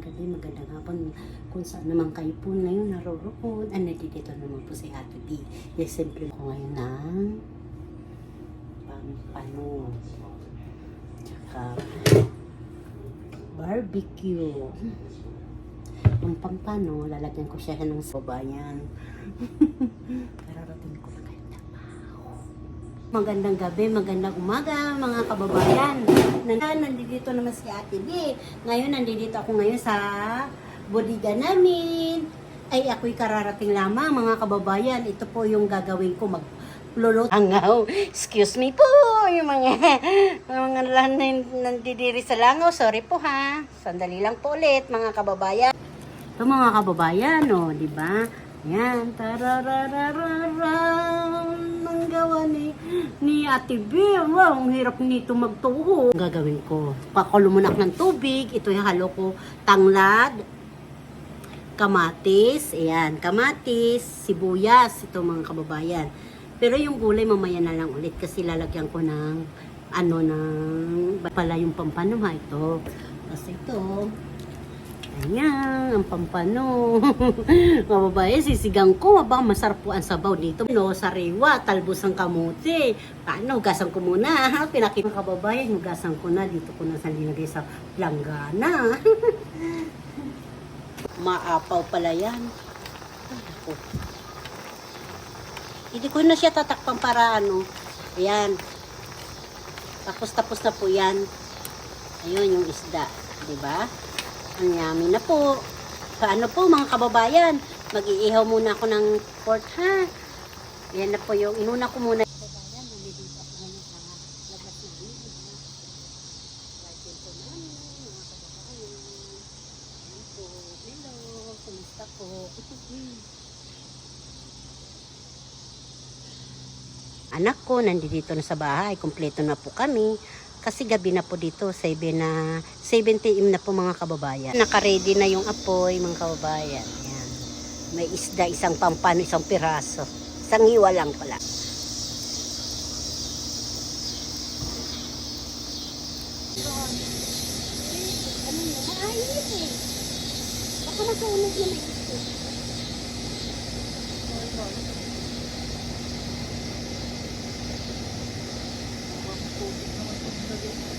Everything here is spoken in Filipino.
Gabi, magandang hapon kung saan naman kayo po ngayon naroroon. Ah, nandito naman po si Ate B. Yes, simple ko ngayon ng pampano. Tsaka barbecue. Yung pampano, lalagyan ko siya ng sobayan. Kararating ko kayo Magandang gabi, magandang umaga mga kababayan. Nandito, naman si Ate B. Ngayon, nandito ako ngayon sa bodega namin. Ay, ako'y kararating lamang mga kababayan. Ito po yung gagawin ko mag lulot. Langaw. Excuse me po. Yung mga, mga lan nandidiri sa langaw. Sorry po ha. Sandali lang po ulit mga kababayan. Ito mga kababayan, oh, di ba? Yan, tarararararam, gawa ni, ni Ate B. Wow, ang hirap nito magtuho. Ang gagawin ko, pakulumunak ng tubig, ito yung halo ko, tanglad, kamatis, ayan, kamatis, sibuyas, ito mga kababayan. Pero yung gulay mamaya na lang ulit kasi lalagyan ko ng ano ng pala yung pampano ha ito. Kasi ito, Ayan, ang pampano. Mga sisigang ko. Aba, masarap po ang sabaw dito. No, sariwa, talbos ng kamote. Paano, hugasan ko muna. ha? Pinakita ng kababayan, hugasan ko na. Dito ko na sa linagay sa langgana. Maapaw pala yan. Ay. Hindi ko na siya tatakpang para ano. Ayan. Tapos-tapos na po yan. Ayun yung isda. 'di ba? Ang yummy na po. Paano po mga kababayan? Mag-iihaw muna ako ng pork ha. Yan na po yung inuna ko muna. Kababayan, nandito ako ngayon sa labas namin. Rifle po namin, mga kababayan. Ayan po? Anak ko, nandito na sa bahay. Kompleto na po kami. Kasi gabi na po dito, 7 na, 7 am na po mga kababayan. Naka-ready na yung apoy, mga kababayan. Ayan. May isda, isang pampano, isang piraso. Isang hiwa lang pala. Ano eh. Baka masunog yung isda. Música